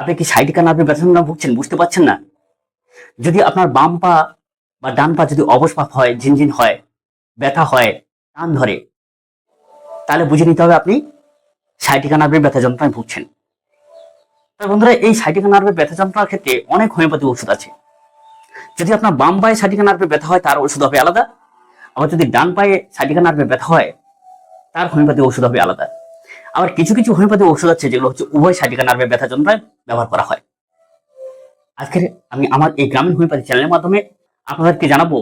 আপনি কি সাইটিকা নার্ভের ব্যথা যন্ত্রণা ভুগছেন? বুঝতে পারছেন না। যদি আপনার বাম পা বা ডান পা যদি অবসপাপ হয়, ঝিনঝিন হয়, ব্যথা হয়, টান ধরে, তাহলে বুঝে নিতে হবে আপনি সাইটিকা নার্ভের ব্যথা যন্ত্রণায় ভুগছেন। তবে বন্ধুরা, এই সাইটিকা নার্ভের ব্যথা যন্ত্রণার ক্ষেত্রে অনেক হোমিওপ্যাথি ওষুধ আছে। যদি আপনার বাম পায়ে সাইটিকা নার্ভের ব্যথা হয়, তার ওষুধ হবে আলাদা। আবার যদি ডান পায়ে সাইটিকা নার্ভের ব্যথা হয়, তার হোমিওপ্যাথি ওষুধ হবে আলাদা। আবার কিছু কিছু হোমিওপ্যাথি ওষুধ আছে যেগুলো হচ্ছে উভয় সাইডিকা নার্ভের ব্যথা যন্ত্রণায় ব্যবহার করা হয়। আজকের আমি আমার এই গ্রামীণ হোমিওপ্যাথি চ্যানেলের মাধ্যমে আপনাদেরকে জানাব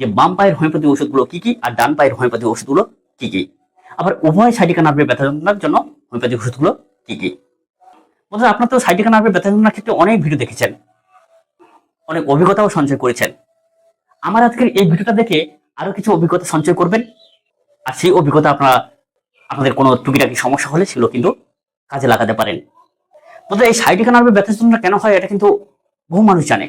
যে বাম পায়ের হোমিওপ্যাথি ওষুধগুলো কি কি আর ডান পায়ের হোমিওপ্যাথি ওষুধগুলো কি কি। আবার উভয় সাইডিকা নার্ভের ব্যথা যন্ত্রণার জন্য হোমিওপ্যাথি ওষুধগুলো কি কি। বন্ধুরা, আপনার তো সাইটিকা নার্ভের ব্যথা যন্ত্রণার ক্ষেত্রে অনেক ভিডিও দেখেছেন, অনেক অভিজ্ঞতাও সঞ্চয় করেছেন। আমার আজকের এই ভিডিওটা দেখে আরও কিছু অভিজ্ঞতা সঞ্চয় করবেন, আর সেই অভিজ্ঞতা আপনারা আপনাদের কোনো টুকিটাকি সমস্যা হলে সেগুলো কিন্তু কাজে লাগাতে পারেন। বন্ধুরা এই সাইটিকা নার্ভের ব্যথা যন্ত্রণা কেন হয়, এটা কিন্তু বহু মানুষ জানে।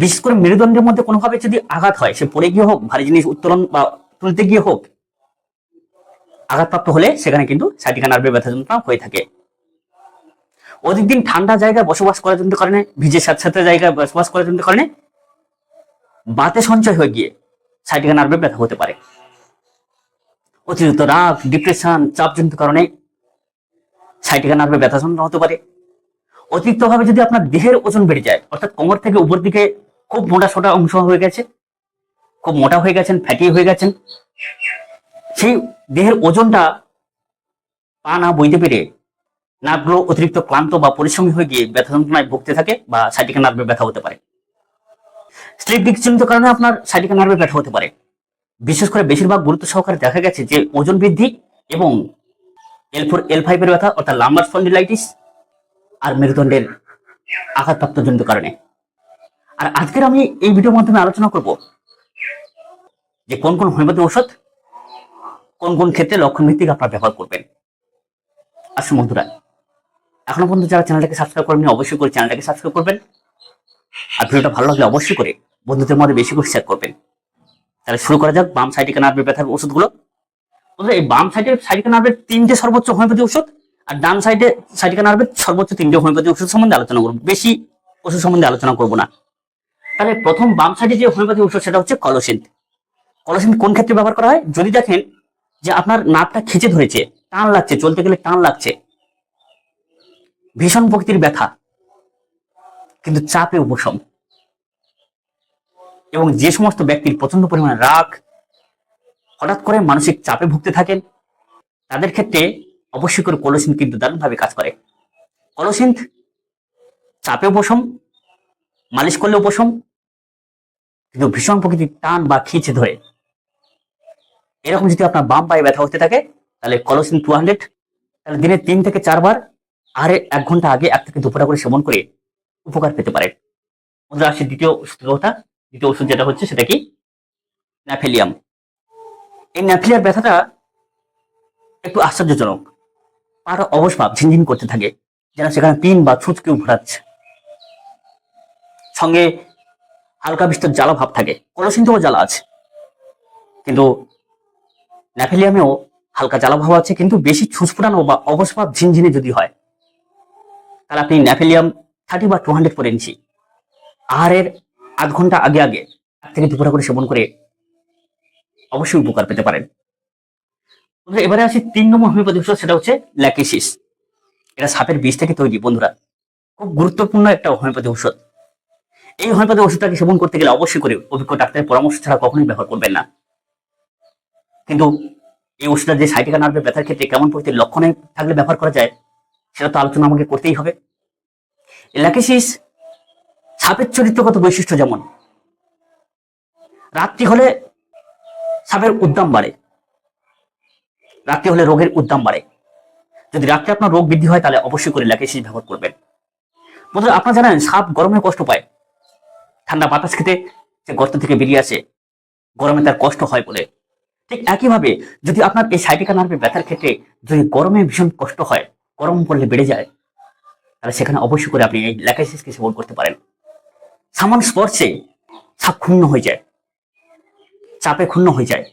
বিশেষ করে মেরুদণ্ডের মধ্যে কোনোভাবে যদি আঘাত হয়, সে পড়ে গিয়ে হোক, ভারী জিনিস উত্তোলন বা তুলতে গিয়ে হোক, আঘাতপ্রাপ্ত হলে সেখানে কিন্তু সাইটিকা নার্ভের ব্যথা যন্ত্রণা হয়ে থাকে। অধিক দিন ঠান্ডা জায়গায় বসবাস করার জন্য কারণে, ভিজে সাথে জায়গায় বসবাস করার জন্য কারণে বাতে সঞ্চয় হয়ে গিয়ে সাইটিকা নার্ভের ব্যথা হতে পারে। অতিরিক্ত রাগ ডিপ্রেশন চাপজনিত কারণে সাইটিকা নার্ভে ব্যথা যন্ত্রণা হতে পারে। অতিরিক্ত ভাবে যদি আপনার দেহের ওজন বেড়ে যায়, অর্থাৎ কোমর থেকে উপর দিকে খুব মোটা সোটা অংশ হয়ে গেছে, খুব মোটা হয়ে গেছেন ফ্যাটি হয়ে গেছেন, সেই দেহের ওজনটা পা না বইতে পেরে নার্ভগুলো অতিরিক্ত ক্লান্ত বা পরিশ্রমী হয়ে গিয়ে ব্যথা যন্ত্রণায় ভুগতে থাকে বা সাইটিকা নার্ভে ব্যথা হতে পারে। স্লিপ ডিকজনিত কারণে আপনার সাইটিকা নার্ভে ব্যথা হতে পারে। বিশেষ করে বেশিরভাগ গুরুত্ব সহকারে দেখা গেছে যে ওজন বৃদ্ধি এবং এল ফোর এল ফাইভের ব্যথা, অর্থাৎ লাম্বার স্পন্ডিলাইটিস আর মেরুদণ্ডের আঘাতপ্রাপ্ত জনিত কারণে। আর আজকের আমি এই ভিডিওর মাধ্যমে আলোচনা করব যে কোন কোন হোমিওপ্যাথি ঔষধ কোন কোন ক্ষেত্রে লক্ষণ ভিত্তিক আপনারা ব্যবহার করবেন। আসুন বন্ধুরা, এখনও পর্যন্ত যারা চ্যানেলটাকে সাবস্ক্রাইব করেননি, অবশ্যই করে চ্যানেলটাকে সাবস্ক্রাইব করবেন। আর ভিডিওটা ভালো লাগলে অবশ্যই করে বন্ধুদের মধ্যে বেশি করে শেয়ার করবেন। তাহলে শুরু করা যাক। বাম সাইডিকা নার্ভের ব্যথার ওষুধগুলো। এই বাম সাইডের সাইডিকা নার্ভের তিনটে সর্বোচ্চ হোমিওপ্যাথি ওষুধ আর ডান সাইডে সাইডিকা নার্ভের সর্বোচ্চ তিনটে হোমিওপ্যাথি ওষুধ সম্বন্ধে আলোচনা করব। বেশি ওষুধ সম্বন্ধে আলোচনা করব না। তাহলে প্রথম বাম সাইডে যে হোমিওপ্যাথি ওষুধ, সেটা হচ্ছে কলোসিন কলোসিন কোন ক্ষেত্রে ব্যবহার করা হয়? যদি দেখেন যে আপনার নাকটা খেচে ধরেছে, টান লাগছে, চলতে গেলে টান লাগছে, ভীষণ প্রকৃতির ব্যথা, কিন্তু চাপে উপশম। এবং যে সমস্ত ব্যক্তির প্রচণ্ড পরিমাণে রাগ, হঠাৎ করে মানসিক চাপে ভুগতে থাকেন, তাদের ক্ষেত্রে অবশ্যই করে কলোসিন কিন্তু দারুণভাবে কাজ করে। কলোসিন চাপে উপশম মালিশ করলে উপশম কিন্তু ভীষণ প্রকৃতির টান বা খিঁচে ধরে। এরকম যদি আপনার বাম পায়ে ব্যথা হতে থাকে, তাহলে কলোসিন টু হান্ড্রেড, তাহলে দিনে তিন থেকে চারবার আর এক ঘণ্টা আগে এক থেকে দুপুরা করে সেবন করে উপকার পেতে পারেন। বন্ধুরা আসছে দ্বিতীয় কথা দ্বিতীয় ওষুধ যেটা হচ্ছে সেটা কি? ন্যাফেলিয়াম এই ন্যাফেলিয়ার ব্যথাটা একটু আশ্চর্যজনক। পাটা অবসভাব ঝিনঝিন করতে থাকে, যেন সেখানে পিন বা ছুঁচকেও ঘোরাচ্ছে। সঙ্গে হালকা বিস্তর জ্বালা ভাব থাকে কলসিন্তেও জ্বালা আছে। কিন্তু ন্যাফেলিয়ামেও হালকা জ্বালা ভাব আছে, কিন্তু বেশি ছুঁচফুটানো বা অবসভাব ঝিনঝিনে যদি হয়, তাহলে আপনি ন্যাফেলিয়াম থার্টি বা টু হান্ড্রেড করে নিচ্ছি আহারের আধ ঘণ্টা আগে আগে এক থেকে দুপুরা করে সেবন করে অবশ্যই উপকার পেতে পারেন। এবারে আসি তিন নম্বর হোমিওপ্যাথি ওষুধ সেটা হচ্ছে ল্যাকেসিস এটা সাপের বীজ থেকে তৈরি, বন্ধুরা। খুব গুরুত্বপূর্ণ একটা হোমিওপ্যাথি ওষুধ এই হোমিওপ্যাথি ওষুধটাকে সেবন করতে গেলে অবশ্যই করে অভিজ্ঞ ডাক্তারের পরামর্শ ছাড়া কখনোই ব্যবহার করবেন না। কিন্তু এই ওষুধটা যে সাইটিকা নার্ভের ব্যথার ক্ষেত্রে কেমন প্রকৃতির লক্ষণে থাকলে ব্যবহার করা যায়, সেটা তো আলোচনা আমাকে করতেই হবে। ল্যাকেসিস সাপের চরিত্রগত বৈশিষ্ট্য যেমন, রাত্রি হলে সাপের উদ্দাম বাড়ে, রাত্রি হলে রোগের উদ্দাম বাড়ে। যদি রাত্রে আপনার রোগ বৃদ্ধি হয়, তাহলে অবশ্যই করে ল্যাকেসিস ব্যবহার করবেন। বন্ধুরা, আপনারা জানেন, সাপ গরমে কষ্ট পায়। ঠান্ডা বাতাস খেতে সে গর্ত থেকে বেরিয়ে আসে। গরমে তার কষ্ট হয় বলে। ঠিক একইভাবে, যদি আপনার এই সাইটিকা নার্ভের ব্যথার ক্ষেত্রে যদি গরমে ভীষণ কষ্ট হয়, গরম পড়লে বেড়ে যায়, তাহলে সেখানে অবশ্যই করে আপনি এই ল্যাকাইসিসকে সেবন করতে পারেন। সামান্য স্পর্শে সাপ ক্ষুণ্ণ হয়ে যায়। চাপে ক্ষুণ্ণ হয়ে যায়।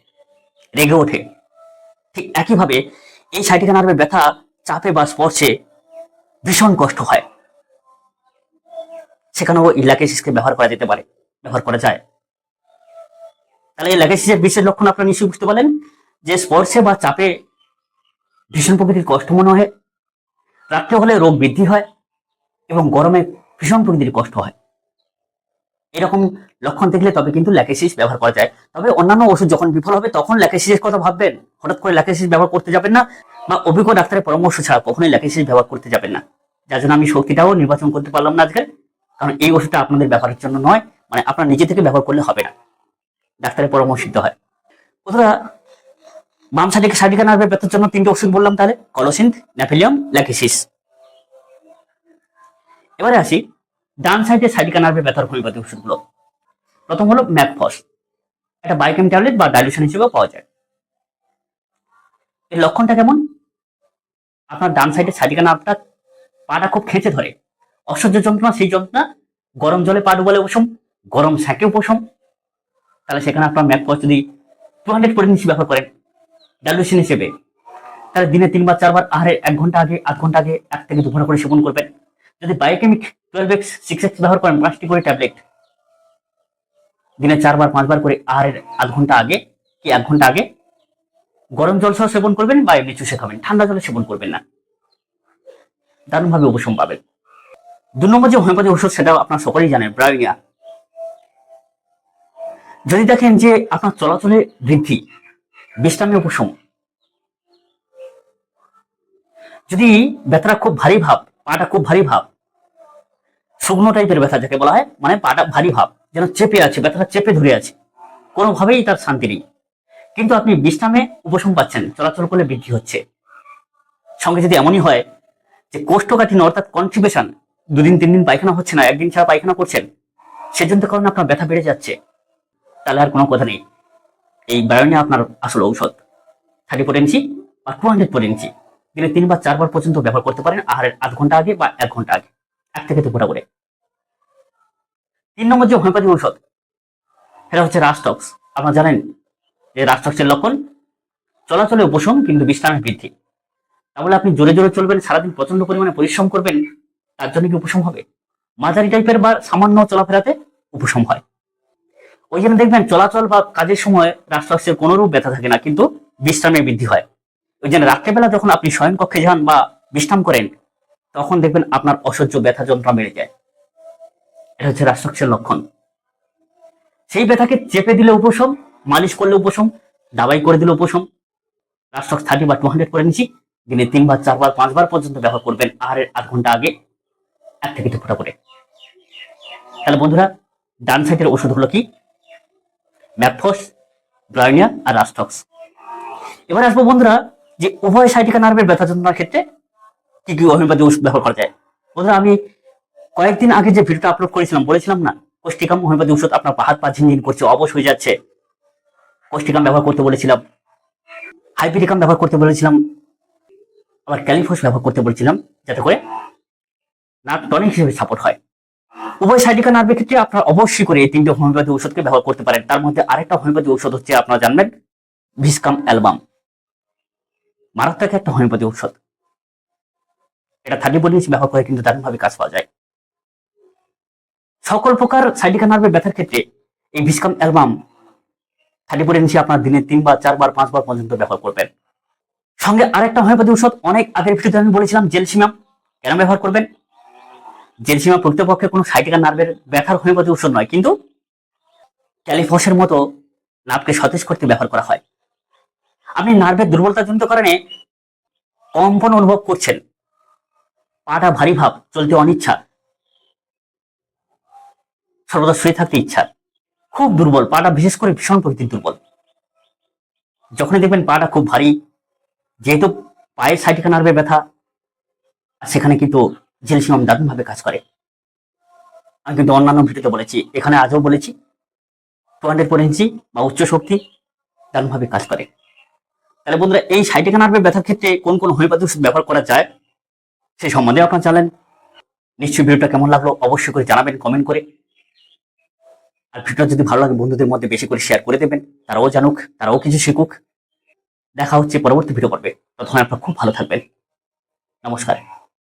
রেগে ওঠে। ঠিক একইভাবে এই সাইটিকা নার্ভের ব্যথা চাপে বা স্পর্শে ভীষণ কষ্ট হয়। সেখানেও এই ল্যাকেসিসকে ব্যবহার করা যেতে পারে। ব্যবহার করা যায়। তাহলে এই বিশেষ লক্ষণ আপনারা নিশ্চয়ই বুঝতে পারলেন, যে স্পর্শে বা চাপে ভীষণ প্রকৃতির কষ্ট মনে হয়, রাত্রে হলে রোগ বৃদ্ধি হয় এবং গরমে ভীষণ প্রকৃতির কষ্ট হয়। এরকম লক্ষণ দেখলে তবে কিন্তু ল্যাকেসিস ব্যবহার করা যায়। তবে অন্যান্য ওষুধ যখন বিফল হবে, তখন ল্যাকেসিসের কথা ভাববেন। হঠাৎ করে ল্যাকেসিস ব্যবহার করতে যাবেন না বা অভিজ্ঞ ডাক্তারের পরামর্শ ছাড়া কখনোই ল্যাকেসিস ব্যবহার করতে যাবেন না। যার জন্য আমি শক্তিটাও নির্বাচন করতে পারলাম না আজকে। কারণ এই ওষুধটা আপনাদের ব্যবহারের জন্য নয় মানে আপনার নিজে থেকে ব্যবহার করলে হবে না। ডাক্তারের পরামর্শ দিতে হয়। বন্ধুরা বাম সাইডে সাইডিকা নার্ভের ব্যথার জন্য তিনটে ওষুধ বললাম তাহলে কলোসিন্থ ন্যাফিলিয়াম, ল্যাকেসিস। এবারে আসি ডান সাইডে সাইডিকা নার্ভের ব্যথার হোমিওপ্যাথি ওষুধগুলো। প্রথম হলো ম্যাকফস এটা বাইকেম ট্যাবলেট বা ডাইলুশন হিসেবেও পাওয়া যায়। এর লক্ষণটা কেমন? আপনার ডান সাইডে সাইডিকা নার্ভটা পাটা খুব খেঁচে ধরে। অসহ্য যন্ত্রণা, সেই যন্ত্রণা, গরম জলে পা ডুবালে উপশম, গরম স্যাকে উপশম। তাহলে সেখানে আপনার ম্যাকফস যদি টু হান্ড্রেড পরিমিশি ব্যবহার করেন, ডাইলুশন হিসেবে, তাহলে দিনে তিনবার, চারবার আহারের এক ঘণ্টা আগে, আধ ঘণ্টা আগে, এক থেকে দু ঘণ্টা করে সেবন করবেন। যদি biochemic twelve X six X ব্যবহার করেন পাঁচটি করে ট্যাবলেট। দিনে চারবার, পাঁচবার করে আহারের আধ ঘণ্টা আগে, কি এক ঘণ্টা আগে? গরম জল সহ সেবন করবেন বা এমনি চুষে খাবেন। ঠান্ডা জলে সেবন করবেন না। দারুণভাবে উপশম পাবেন। দু নম্বর যে হোমিওপ্যাথি ওষুধ, সেটাও আপনার সকলেই জানেন ব্রায়োনিয়া যদি দেখেন যে আপনার চলাচলে বৃদ্ধি, বিশ্রামে উপশম। যদি ব্যথাটা খুব ভারী ভাব, পাটা খুব ভারী ভাব শুকনো টাইপের ব্যথা যাকে বলা হয় মানে পাটা ভারী ভাব, যেন চেপে আছে, ব্যথাটা চেপে ধরে আছে। কোনোভাবেই তার শান্তি নেই। কিন্তু আপনি বিশ্রামে উপশম পাচ্ছেন, চলাচল করলে বৃদ্ধি হচ্ছে। সঙ্গে যদি এমনই হয় যে কোষ্ঠকাঠিন্য অর্থাৎ কনস্টিপেশন দুদিন, তিন দিন পায়খানা হচ্ছে না, একদিন ছাড়া পায়খানা করছেন, সেজন্য কারণে আপনার ব্যথা বেড়ে যাচ্ছে। তাহলে আর কোনো কথা নেই। এই বায়োনিয়া আপনার আসল ঔষধ থার্টি ফোর ইঞ্চি বা টু হান্ড্রেড ফোর ইঞ্চি দিনে তিনবার, চারবার পর্যন্ত ব্যবহার করতে পারেন, আহারের আধ ঘণ্টা আগে বা এক ঘণ্টা আগে, এক থেকে দু ঘণ্টা করে তিন নম্বর যে হোমিওপ্যাথি ঔষধ, সেটা হচ্ছে রাস্টক্স আপনারা জানেন যে রাস্টক্সের লক্ষণ চলাচলে উপশম কিন্তু বিশ্রামের বৃদ্ধি। তাহলে আপনি জোরে জোরে চলবেন, সারাদিন প্রচণ্ড পরিমাণে পরিশ্রম করবেন, তার জন্য কি উপশম হবে? মাঝারি টাইপের বা সামান্য চলাফেরাতে উপশম হয়। ওই জন্য দেখবেন চলাচল বা কাজের সময় রাষ্ট্রাংশের কোনো রূপ ব্যথা থাকে না, কিন্তু বিশ্রামে বৃদ্ধি হয়। ওই জন্য রাত্রেবেলা যখন আপনি শয়ন কক্ষে যান বা বিশ্রাম করেন, তখন দেখবেন আপনার অসহ্য ব্যথা যন্ত্রণা বেড়ে যায়। এটা হচ্ছে রাষ্ট্রাংশের লক্ষণ। সেই ব্যথাকে চেপে দিলে উপশম, মালিশ করলে উপশম, দাবাই করে দিলে উপশম। রাষ্ট্রক থার্টি বা টু হান্ড্রেড করে নিচ্ছি দিনে তিনবার, চারবার, পাঁচবার পর্যন্ত ব্যবহার করবেন আহারের আধ ঘণ্টা আগে, এক থেকে দু ফোঁটা করে। তাহলে বন্ধুরা, ডান সাইডের ওষুধ হলো কি? ম্যাপফোস ব্রাইনিয়া আর রাস্টক্স এবার আসব বন্ধুরা, যে উভয় সাইটিকা নার্ভের ব্যথা যন্ত্রণার ক্ষেত্রে কি কি হোমিওপ্যাথি ওষুধ ব্যবহার করা যায়? বন্ধুরা, আমি কয়েকদিন আগে যে ভিডিওটা আপলোড করেছিলাম, বলেছিলাম না কোষ্টিকাম হোমিওপ্যাথি ওষুধ আপনার হাত পা ঝিনঝিন করছে, অবশ হয়ে যাচ্ছে। কোষ্টিকাম ব্যবহার করতে বলেছিলাম হাইপিরিকাম ব্যবহার করতে বলেছিলাম, আবার ক্যালিফোস ব্যবহার করতে বলেছিলাম, যাতে করে নার্ভ টনিক হিসেবে সাপোর্ট হয়। উভয় সাইডিকা নার্ভের ক্ষেত্রে আপনারা অবশ্যই করে এই তিনটে হোমিওপ্যাথি ওষুধকে ব্যবহার করতে পারেন। তার মধ্যে আরেকটা হোমিওপ্যাথি ওষুধ হচ্ছে আপনারা জানবেন ভিসকাম অ্যালবাম মারাত্মক একটা হোমিওপ্যাথি ঔষধ এটা থার্টি বডি ব্যবহার করে কিন্তু দারুণভাবে কাজ পাওয়া যায়। সকল প্রকার সাইডিকা নার্ভের ব্যথার ক্ষেত্রে। এই ভিসকাম অ্যালবাম থার্টি আপনার দিনে তিনবার, চারবার, পাঁচবার পর্যন্ত ব্যবহার করবেন। সঙ্গে আরেকটা হোমিওপ্যাথি ঔষধ, অনেক আগের ভিডিওতে আমি বলেছিলাম জেলসিমাম কেন ব্যবহার করবেন? জেলসিমা প্রকৃতপক্ষে কোনো সাইটিকা নার্ভের ব্যথার হোমিওপ্যাথি ঔষধ নয়, কিন্তু ক্যালিফসের মতো নার্ভকে সতেজ করতে ব্যবহার করা হয়। আপনি নার্ভের দুর্বলতা দুর্বলতাজনিত কারণে কম্পন অনুভব করছেন। পাটা ভারী ভাব, চলতে অনিচ্ছা সর্বদা শুয়ে থাকতে ইচ্ছা। খুব দুর্বল, পাটা বিশেষ করে ভীষণ প্রকৃতির দুর্বল। যখনই দেখবেন পাটা খুব ভারী, যেহেতু পায়ের সাইটিকা নার্ভের ব্যথা সেখানে কিন্তু জেলসিমাম দারুণভাবে কাজ করে। আমি কিন্তু অন্যান্য ভিডিওতে বলেছি, এখানে আজও বলেছি টু হান্ড্রেড পয়েন্সি বা উচ্চ শক্তি দারুণভাবে কাজ করে। তাহলে বন্ধুরা, এই সাইটিকা নার্ভের ব্যথার ক্ষেত্রে কোন কোন হোমিওপ্যাথি ওষুধ ব্যবহার করা যায় সেই সম্বন্ধে আপনার জানেন নিশ্চয়ই ভিডিওটা কেমন লাগল অবশ্যই করে জানাবেন কমেন্ট করে। আর ভিডিওটা যদি ভালো লাগে বন্ধুদের মধ্যে বেশি করে শেয়ার করে দেবেন, তারাও জানুক, তারাও কিছু শিখুক। দেখা হচ্ছে পরবর্তী ভিডিও পর্বে। তখন আপনারা খুব ভালো থাকবেন। নমস্কার।